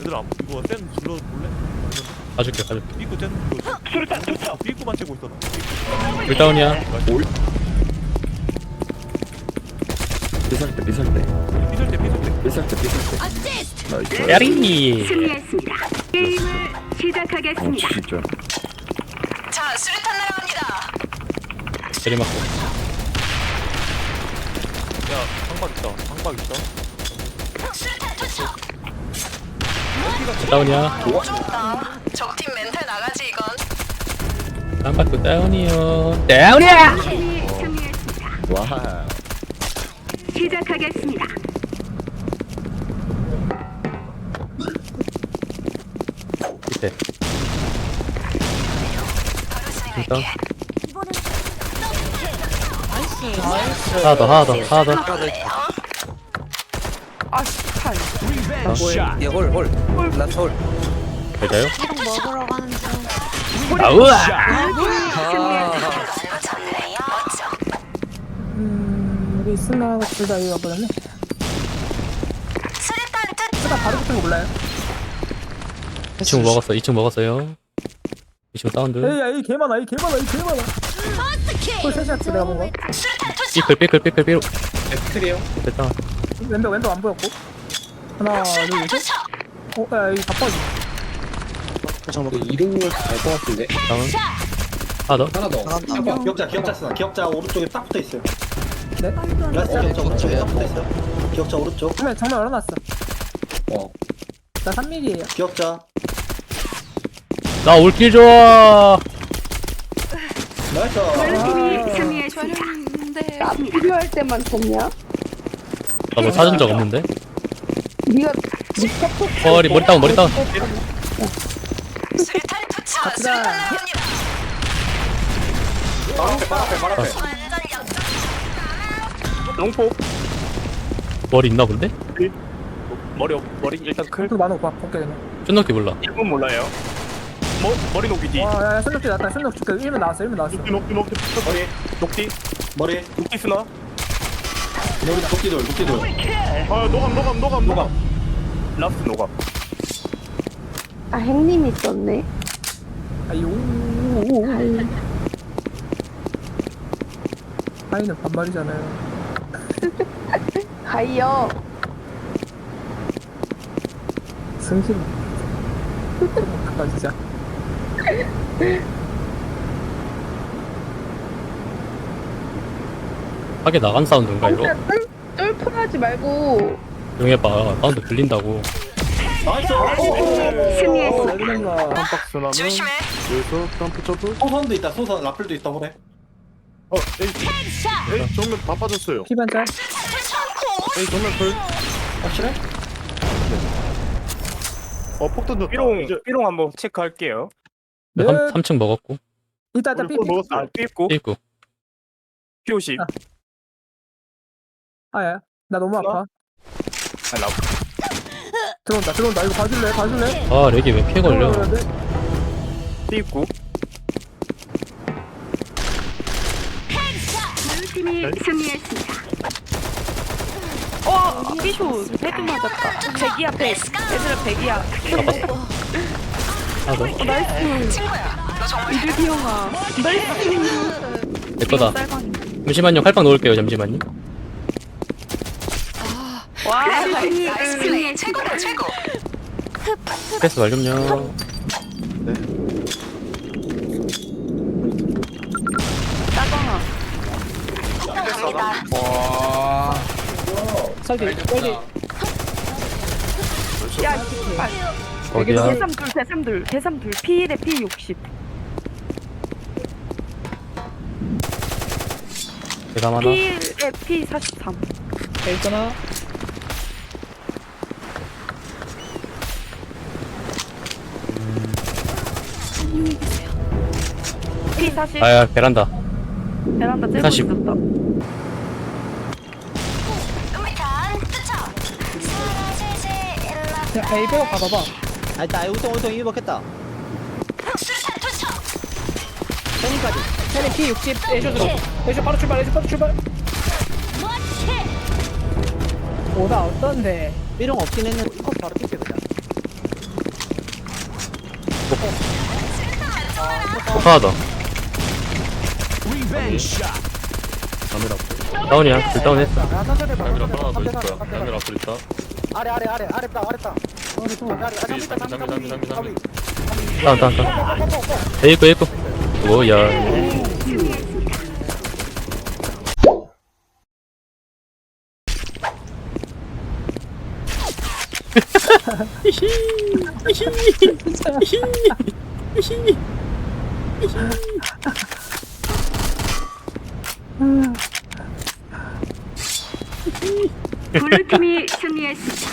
얘들아 이거 센 질러 볼래? 가줄게 가줄게. 삐꾸 센 이거 수류탄 투척 삐꾸만 채고 있어 일다운이야. 삐설 때 삐설 때 삐설 때 삐설 때 삐설 때 삐설 때 나이스. 야리 승리했습니다. 게임을 어 시작하겠습니다. 진짜. 자, 수류탄 날아갑니다. 내리막고. 야 방박 있다. 방박 있다. 수류탄 투척. 다운이야. 좋다. 적팀 멘탈 나가지 이건. 깜빡도 다운이요. 다운이야. 와 시작하겠습니다. 밑에. 일단. 하나 더 하나 더 하나 더. 아, 씨 홀홀? 먹으러 가는 중. 아우아. 음, 우리 스나 둘다 이거 버렸네. 수류탄 투 스나 바로 붙은 거 몰라요? 2층 먹었어 2층 먹었어요 2층 다운들 에이, 야, 이개 많아, 이개 많아, 이개 많아. 홀 내가 본 거. 수류탄 투척. 삐클 삐클 삐클 삐클 크리에요 됐다 왼벽, 왼벽 안 보였고. 하나, 둘, 셋. 어, 야, 이 바빠지. 이름을 알 것 같은데 다운 하나 더 하나 더 기억자 기억자 기억자 쓰나 기억자 오른쪽에 딱 붙어 있어요. 네? 라스트 기억자 오른쪽에 딱 붙어 있어요. 기억자 오른쪽 정말, 정말 열어놨어. 어 나 3mm에요. 기억자 나 올킬 좋아 나이스. 블루팀이 승리했습니다. 나 필요할 때만 줬냐? 나 뭐 찾은 적 없는데 머리 머리 다운 머리 다운 수류탄 투척. 갑시다. 수류탄 날아갑니다. 바로 앞에 바로 앞에 바로 앞에. 완전 역전. 롱포 머리 있나 본데? 머리 없- 머리 일단 클또 많아, 오빠. 볼게, 되네. 쫀넉기 몰라 1분 몰라요 머, 머리 녹이지 와, 야, 야, 손목지 나왔다. 손목지 그 1면 나왔어, 1면 나왔어. 녹디 녹디 녹디 머리 녹디 머리 녹디 쓰나? 머리 도끼돌 도끼돌. 아 노감 노감 노감 노감 라스트 노감 아 행님 있었네. 오. 하이는 반말이잖아요. 가이요. 승신. 아까 진짜. 하게 나간 사운드인가 이거? 그냥 똘 똘풀하지 말고 용해봐 사운드 들린다고 나이스. 승리했습니다. 레드맨가. 박스 나면 조심해. 여기서 점프 점프 소선도 있다 소선 라플도 있다 그래. 어 에이 에이 정면 다 빠졌어요 피반짤. 에이 정면 풀 확실해? 어폭 던졌다 삐롱 삐롱 한번 체크할게요 네. 3, 3층 먹었고 이따, 이따 삐, 삐. 먹었어 삐입고 삐있고 P50 아. 아, 야. 나 너무 아파. 아, 나 들어온다, 들어온다. 이거 봐줄래? 봐줄래? 아 렉이 왜 피해 걸려 돼. 삐입고 블루팀이 승리했습니다. 어, 피쇼 헤드 맞았다. 백이 앞에 얘들아 백이야. 잡았어 하나 더 친구야. 너 정말 이들기 형아. 내 거다 잠시만요 칼빵 넣을게요 잠시만요 와, 나이스 플레이. 승리했습니다. 최고다 최고. 패스 말 좀요 감사합니다. 설계, 설계. 야. 어디야 대삼둘, 대삼둘, 대삼둘. P1에 P60. 대담 하나 P1에 P43. 있잖아. P40 아야 베란다 베란다 째고 40. 있었다. 야, A 빼고 봐봐봐. 아 일단 우성 우성 이거 먹겠다 수류탄 투척. 세니까지 세네 P60 애쇼 애쇼 바로 출발, 애쇼 바로 출발. 오다 어떤데? 삐롱 없긴 했는데 이거 바로 삐게 그냥 하나 다운이야. 불 다운했어 카메라 하나 더 있을 거야 카메라 앞에 있다. 아래 아래 아래 아래 땅 아래 땅 잠시 잠시 잠시 잠시 잠시 다운 다운 다운. 에이코 에이코. 뭐야 블루팀이 승리했습니다.